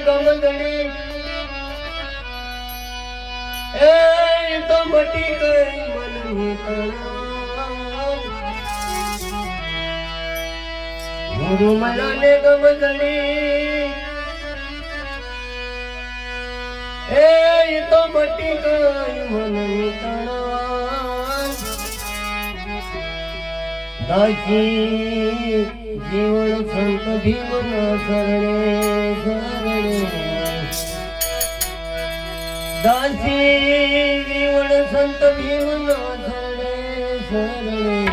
ડોમલ ધણી એ તો મટી કરી મનની કણા ગુરુ મનને ગમ ધણી એ તો મટી કરી મનની કણા દાસી જીવન સંત ભીમના શરણે શરણે. દાસી સંત ભીમ ના શરણે શરણે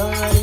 Bye.